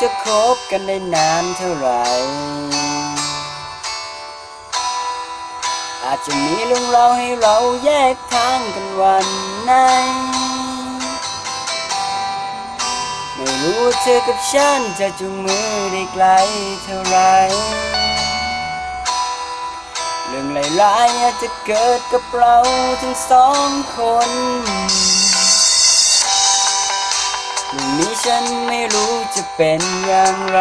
จะคบกันได้นานเท่าไหร่อาจจะมีเรื่องราให้เราแยกทางกันวันไหนไม่รู้ว่าเธอกับฉันจะจูงมือได้ไกลเท่าไหรเรื่องร้ายๆอาจจะเกิดกับเราทั้งสองคน เรื่องนี้ฉันไม่รู้จะเป็นอย่างไร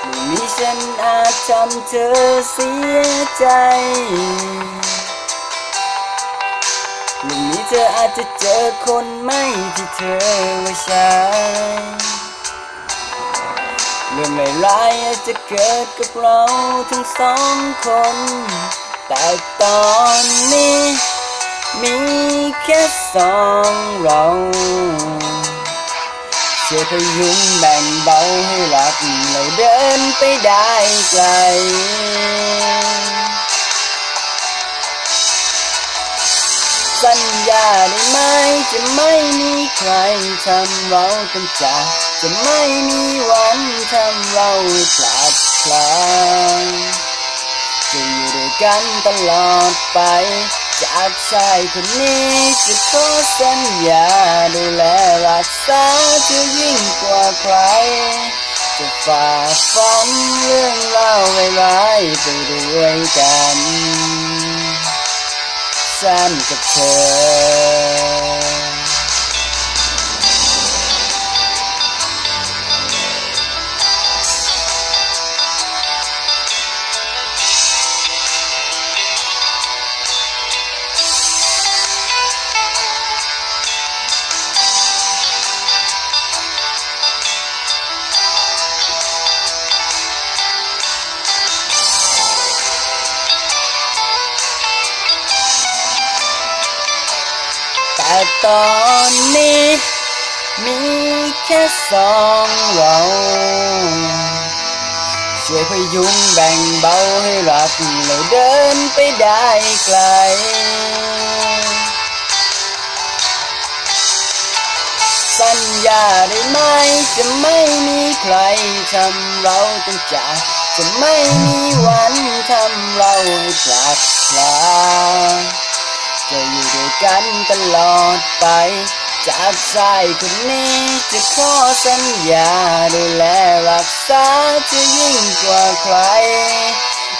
เรื่องนี้ฉันอาจทำเธอเสียใจหนึ่งนี้เธออาจจะเจอคนไม่ที่เธอว่าใช่เรื่องร้ายๆอาจจะเกิดกับเราทั้งสองคน แต่ตอนนี้ แค่สองเราช่วยพยุงแบ่งเบาให้รักเราเดินไปได้ไกลสัญญาได้ไหมจะไม่มีใครทำเราต้องจากจะไม่มีวันทำเราให้พลาดพลาดจะอยู่ด้วยกันตลอดไป จากชายคนนี้จะขอสัญญาดูแลรักษาเธอยิ่งกว่าใคร จะฝ่าฟันเรื่องเล่าวร้ายไปด้วยกันฉันกับเธอ ตอนนี้ มีแค่สองเราช่วยพยุงแบ่งเบาให้รักเราเดินไปได้ไกล สัญญาได้ไหมจะไม่มีใครทำเราต้องจากจะไม่มีวันทำเราให้พลาดพลา จะอยู่ด้วยกันตลอดไป จากชายคนนี้จะขอสัญญาดูแลรักษาจะยิ่งกว่าใคร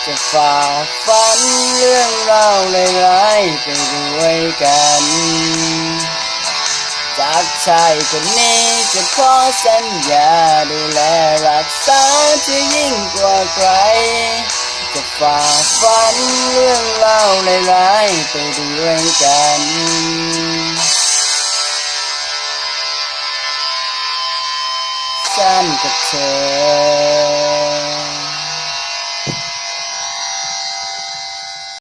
จะฝ่าฟันเรื่องราวร้ายๆไปด้วยกัน จากชายคนนี้จะขอสัญญาดูแลรักษาจะยิ่งกว่าใคร จะฝ่าฟันเรื่องเล่าวร้ายๆไปด้วยกันฉันกับเธอ